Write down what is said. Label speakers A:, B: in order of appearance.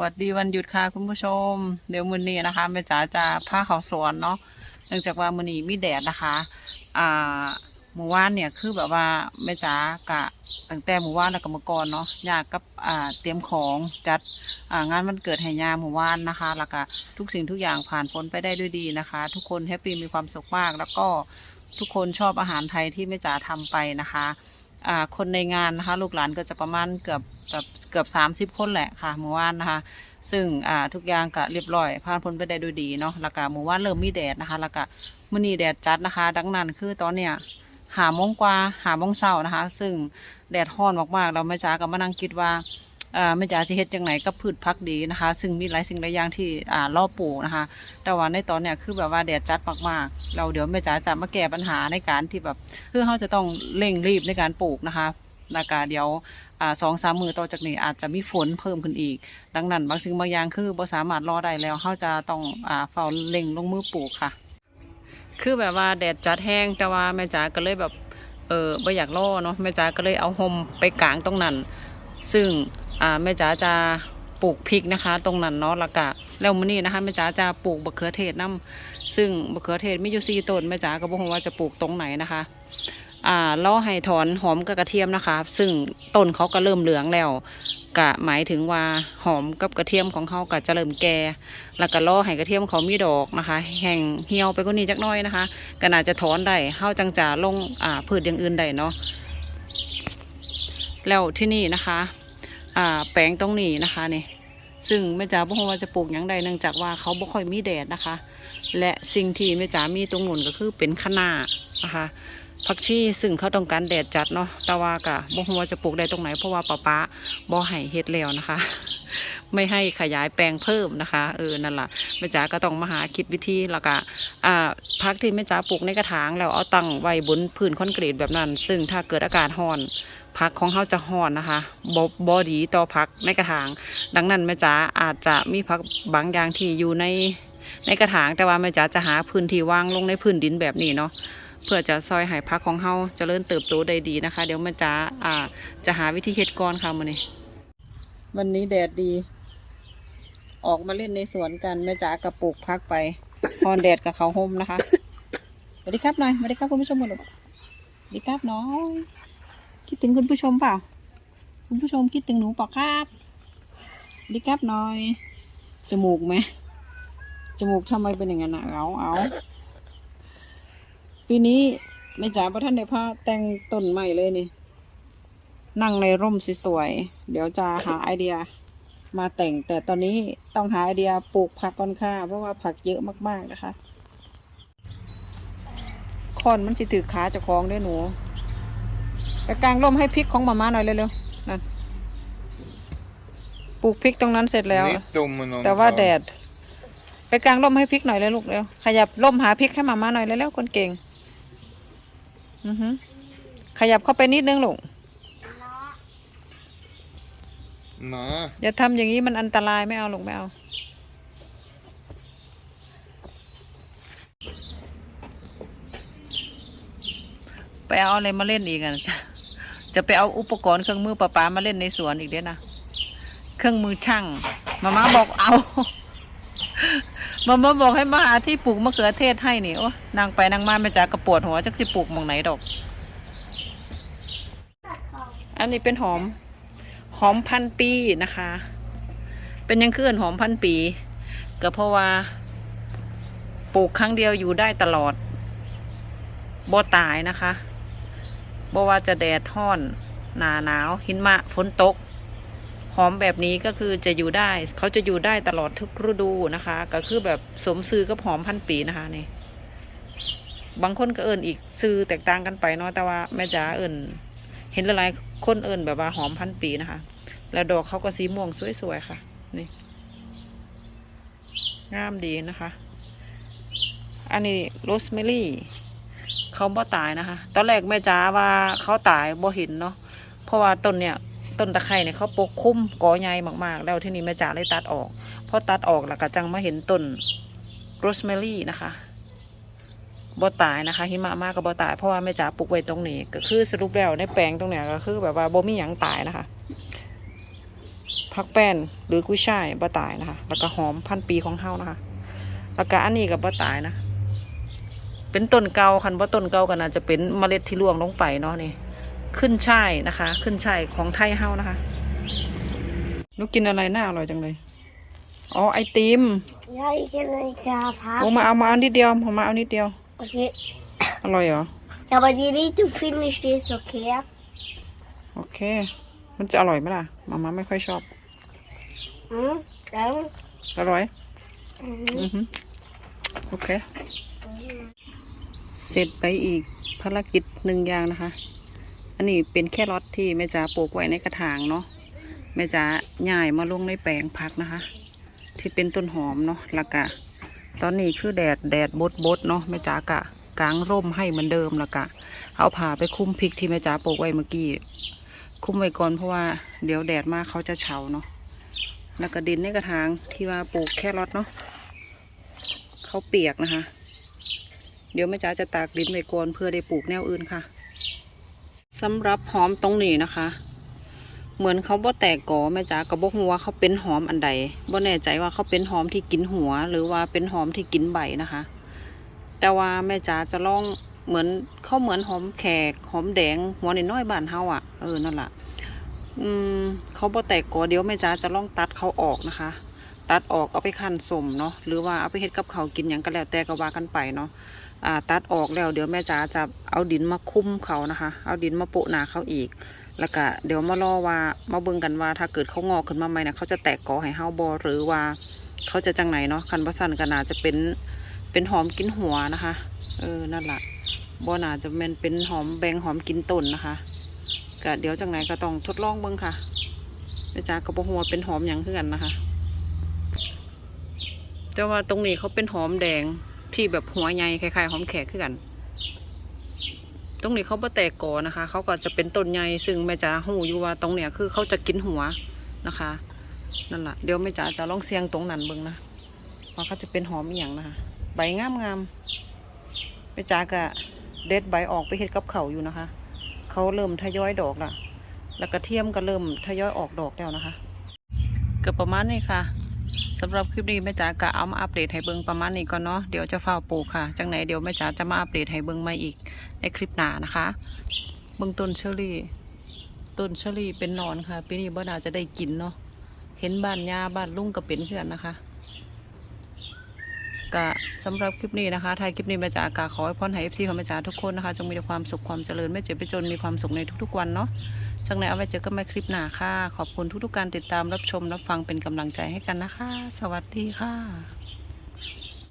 A: วัสดีวันหยุดค่ะคุณผู้ชม เดี๋ยวมื้อนี้นะคะแม่จ๋าจะพาเขาสวนเนาะเนื่องจากว่ามื้อนี้มีแดดนะคะอ่าหมู่ว่านเนี่ยคือแบบว่าแม่จ๋ากะตั้งแต่หมู่ว่านแล้วก็เมื่อก่อนเนาะยากกับอ่าเตรียมของจัดอ่างานวันเกิดให้ยาหมู่ว่านนะคะ แล้วก็ทุกสิ่งทุกอย่างผ่านพ้นไปได้ด้วยดีนะคะ ทุกคนแฮปปี้มีความสุขมาก แล้วก็ทุกคนชอบอาหารไทยที่แม่จ๋าทำไปนะคะ คนในงานนะคะลูกหลานก็จะประมาณเกือบเกือบเกือบสามสิบคนแหละค่ะเมื่อวานนะคะ ซึ่งทุกอย่างก็เรียบร้อยผ่านพ้นไปได้ด้วยดีเนาะแล้วก็เมื่อวานเริ่มมีแดดนะคะแล้วก็มื้อนี้แดดจัดนะคะ ดังนั้นคือตอนเนี้ยหาโมงกว่าหาโมงเช้านะคะ ซึ่งแดดร้อนมากๆ เราไม่จ้าก็มานั่งคิดว่า อ่าแม่จ๋าจะเฮ็ดจังไหนกับพืชพักดีนะคะ ซึ่งมีหลายสิ่งหลายอย่างที่อ่ารอปลูกนะคะ แต่ว่าในตอนเนี้ยคือแบบว่าแดดจัดมากๆ เราเดี๋ยวแม่จ๋าจะมาแก้ปัญหาในการที่แบบคือเขาจะต้องเร่งรีบในการปลูกนะคะแล้วก็เดี๋ยวสองสามมือต่อจากนี้อาจจะมีฝนเพิ่มขึ้นอีก ดังนั้นบางสิ่งบางอย่างคือบ่สามารถรอได้แล้วเขาจะต้องอ่าเฝ้าเร่งลงมือปลูกค่ะ คือแบบว่าแดดจัดแห้งแต่ว่าแม่จ๋าก็เลยแบบเออไม่อยากรอเนาะแม่จ๋าก็เลยเอาห่มไปกลางตรงนั้น ซึ่ง อ่าแม่จ๋าจะปลูกพริกนะคะ ตรงนั้นเนาะล้วก็แล้วมื้อนี้นะคะแม่จ๋าจะปลูกบะเขือเทศน้ำซึ่งบะเขือเทศมีอยู่สีต้นแม่จ๋าก็บ่ฮู้ว่าจะปลูกตรงไหนนะคะ อ่าล่อให้ถอนหอมกับกระเทียมนะคะ ซึ่งต้นเขาก็เริ่มเหลืองแล้วกะหมายถึงว่าหอมกับกระเทียมของเขาก็จะเริ่มแก่แล้วก็ล่อให้กระเทียมเขามีดอกนะคะ แห้งเหี่ยวไปกว่านี้จักน้อยนะคะก็น่าจะถอนได้เฮาจังจะลงอ่าพืชอย่างอื่นได้เนาะแล้วที่นี่นะคะ อ่าแปลงตรงนี้นะคะนี่ซึ่งแม่จ๋าบ่ฮู้ว่าจะปลูกหยังใดเนื่องจากว่าเขาบ่ค่อยมีแดดนะคะ และสิ่งที่แม่จ๋ามีตรงนู้นก็คือเป็นคะน้านะคะผักชีซึ่งเขาต้องการแดดจัดเนาะแต่ว่ากะบ่ฮู้ว่าจะปลูกได้ตรงไหนเพราะว่าป้าป๊าบ่ให้เฮ็ดแล้วนะคะ ไม่ให้ขยายแปลงเพิ่มนะคะเออนั่นแหละแม่จ๋าก็ต้องมาหาคิดวิธีแล้วก็อ่าพักที่แม่จ๋าปลูกในกระถางแล้วเอาตั้งไว้บนพื้นคอนกรีตแบบนั้น ซึ่งถ้าเกิดอากาศร้อน ผักของเขาจะห่อนนะคะบบอดีต่อผักในกระถาง ดังนั้นแม่จ๋าอาจจะมีผักบางอย่างที่อยู่ในในกระถางแต่ว่าแม่จ๋าจะหาพื้นที่วางลงในพื้นดินแบบนี้เนาะเพื่อจะซอยให้ผักของเขาจเจริญเติบโตได้ดีนะคะ เดี๋ยวแม่จ๋าอ่าจะหาวิธีเฮ็ดก่อนค่ะมื้อนี้วันนี้แดดดี ออกมาเล่นในสวนกันแม่จ๋ากับปลูกพักไปพอนแดดกับเขาห่มนะคะสวัสดีครับหน่อยสวัสดีครับคุณผู้ชมหมดเลยสวัสดีครับน้อย คิดถึงคุณผู้ชมเปล่า คุณผู้ชมคิดถึงหนูเปล่าครับดีครับหน่อย จมูกไหม จมูกทำไมเป็นอย่างนั้นอะเอาเอาปีนี้แม่จ๋าประท่านได้พาแต่งต้นใหม่เลยนี่ นั่งในร่มสวยๆ เดี๋ยวจะหาไอเดียมาแต่ง แต่ตอนนี้ต้องหาไอเดียปลูกผักก่อนค่ะ เพราะว่าผักเยอะมากๆนะคะคอนมันสิถือขาจะคล้องด้วยหนู ไปกางร่มให้พริกของมาม่าหน่อยเร็วๆนั่นปลูกพริกตรงนั้นเสร็จแล้ว
B: Rittomen
A: แต่ว่าแดด ไปกางร่มให้พริกหน่อยเลยลูกเร็วขยับร่มหาพริกให้มาม่าหน่อยเร็วๆคนเก่ง อือฮึขยับเข้าไปนิดนึงลูก
B: Ma,
A: อย่าทำอย่างนี้มันอันตรายไม่เอาลูกไม่เอาไปเอาอะไรมาเล่นอีกอะจะ จะไปเอาอุปกรณ์เครื่องมือประปามาเล่นในสวนอีกเด้นะ เครื่องมือช่าง มาม่าบอกเอา มาม่าบอกให้มาหาที่ปลูกมะเขือเทศให้นี่โอ้นางไปนางมาแม่จ๋ากระปวดหัวจักสิปลูกมองไหนดอก อันนี้เป็นหอม หอมพันปีนะคะ เป็นยังคือนหอมพันปี ก็เพราะว่า ปลูกครั้งเดียวอยู่ได้ตลอดบ่ตายนะคะ บ่ว่าจะแดดห้อน หนาหนาว หินมะฝนตก หอมแบบนี้ก็คือจะอยู่ได้ เขาจะอยู่ได้ตลอดทุกฤดูนะคะ ก็คือแบบสมซื้อกับหอมพันปีนะคะนี่ บางคนก็เอิญอีกซื้อแตกต่างกันไปเนาะ แต่ว่าแม่จ๋าเอิญเห็นหลายๆคนเอิญแบบว่าหอมพันปีนะคะ แล้วดอกเขาก็สีม่วงสวยๆค่ะ นี่ งามดีนะคะ อันนี้โรสแมรี่ เขาบ่ตายนะคะ ตอนแรกแม่จ๋าว่าเขาตายบ่เห็นเนาะเพราะว่าต้นเนี่ยต้นตะไคร่เนี่ยเขาปกคลุมกอใหญ่มากๆ แล้วที่นี่แม่จ๋าเลยตัดออกพอตัดออกแล้วก็จังมาเห็นต้นโรสแมรี่นะคะบ่ตายนะคะ หิมะมากก็บ่ตาย เพราะว่าแม่จ๋าปลูกไว้ตรงนี้ ก็คือสรุปแล้วในแปลงตรงเนี้ยก็คือแบบว่าบ่มีหยังตายนะคะผักแป้นหรือกุ้ยช่ายบะตายนะคะ แล้วก็หอมพันปีของเฮานะคะ แล้วก็อันนี้กับบะตายนะ เป็นต้นเกาคันว่าต้นเกากันอาจจะเป็นเมล็ดที่ร่วงลงไปเนาะนี่ขึ้นช่ายนะคะ ขึ้นช่ายของไทยเฮานะคะนุกกินอะไรน่าอร่อยจังเลยอ๋อไอติม
C: Ja, ik ken een graafhaar.
A: โอ้มาเอามาเอานิดเดียวเอามาเอานิดเดียว
C: Oké.
A: อร่อยเหรอ
C: Ja, maar die niet to finish is oké.
A: โอเค มันจะอร่อยไหมล่ะมาม่าไม่ค่อยชอบ
C: Hm? Ja.
A: อร่อย
C: Mhm.
A: อือฮึโอเค เสร็จไปอีกภารกิจหนึ่งอย่างนะคะ อันนี้เป็นแค่รอทที่แม่จ๋าปลูกไว้ในกระถางเนาะแม่จ๋าย่ายมาลงในแปลงผักนะคะ ที่เป็นต้นหอมเนาะล้วก็ตอนนี้คือแดดแดดบดบดเนาะแม่จ๋ากะกางร่มให้เหมือนเดิมล้วก็เอาผ้าไปคลุมพริกที่แม่จ๋าปลูกไว้เมื่อกี้คลุมไว้ก่อนเพราะว่าเดี๋ยวแดดมากเขาจะเฉาเนาะแล้วก็ดินในกระถางที่ว่าปลูกแค่รอทเนาะเขาเปียกนะคะ เดี๋ยวแม่จ๋าจะตากดินไว้ก่อนเพื่อได้ปลูกแนวอื่นค่ะสำหรับหอมตรงนี้นะคะ เหมือนเขาบ่แตกกอแม่จ๋าก็บ่ฮู้ว่าเขาเป็นหอมอันใดบ่แน่ใจว่าเขาเป็นหอมที่กินหัว หรือว่าเป็นหอมที่กินใบนะคะ แต่ว่าแม่จ๋าจะลองเหมือนเขาเหมือนหอมแขกหอมแดงหัวน้อยบ้านเฮาอะเออนั่นแหละอืมเขาบ่แตกกอเดี๋ยวแม่จ๋าจะลองตัดเขาออกนะคะ ตัดออกเอาไปคั่นสมเนาะหรือว่าเอาไปเฮ็ดกับเขากินหยังก็แล้วแต่ก็ว่ากันไปเนาะ ตัดออกแล้ว เดี๋ยวแม่จ๋าจะเอาดินมาคุ้มเขานะคะ เอาดินมาโปะหนาเขาอีก แล้วก็เดี๋ยวมารอว่ามาเบิ่งกันว่าถ้าเกิดเขางอกขึ้นมาใหม่นะเขาจะแตกกอให้เฮาบ่หรือว่าเขาจะจังไหนเนาะคันบ่สั่นก็น่าจะเป็นเป็นหอมกินหัวนะคะ เออนั่นแหละบ่น่าจะแม่นเป็นหอมแบงหอมกินต้นนะคะก็เดี๋ยวจังไหนก็ต้องทดลองเบิ่งค่ะแม่จ๋าก็บ่ฮู้ว่าเป็นหอมหยังคือกันนะคะแต่ว่าตรงนี้เขาเป็นหอมแดง ที่แบบหัวใหญ่คล้ายๆหอมแขกคือกัน ตรงนี้เขาบ่แตกกอนะคะ เขาก็จะเป็นต้นใหญ่ซึ่งแม่จ๋าหูอยู่ว่าตรงเนี้ยคือเขาจะกินหัวนะคะนั่นแหละเดี๋ยวแม่จ๋าจะลองเสียงตรงนั้นเบิ่งนะว่าเขาจะเป็นหอมอีหยังนะคะใบงามงามๆแม่จ๋าก็เด็ดใบออกไปเฮ็ดกับเขาอยู่นะคะ เขาเริ่มทยอยดอกละแล้วกระเทียมก็เริ่มทยอยออกดอกแล้วนะคะก็ประมาณนี้ค่ะ สำหรับคลิปนี้แม่จ๋ากะเอามาอัปเดตให้เบิ่งประมาณนี้ก่อนเนาะเดี๋ยวจะเฝ้าปลูกค่ะจังไหนเดี๋ยวแม่จ๋าจะมาอัปเดตให้เบิ่งมาอีกในคลิปหน้านะคะเบิ่งต้นเชอรี่ต้นเชอรี่เป็นนอนค่ะปีนี้บ่น่าจะได้กินเนาะเห็นบ้านยาบ้านลุงก็เป็นเพื่อนนะคะกะสำหรับคลิปนี้นะคะทายคลิปนี้แม่จ๋ากะขอให้พรให้เอฟซีของแม่จ๋าทุกคนนะคะจงมีแต่ความสุขความเจริญไม่เจ็บไม่จนมีความสุขในทุกๆวันเนาะ จังในเอาไว้เจอกันใหม่คลิปหน้าค่ะ ขอบคุณทุกๆการติดตามรับชมรับฟังเป็นกำลังใจให้กันนะคะ สวัสดีค่ะ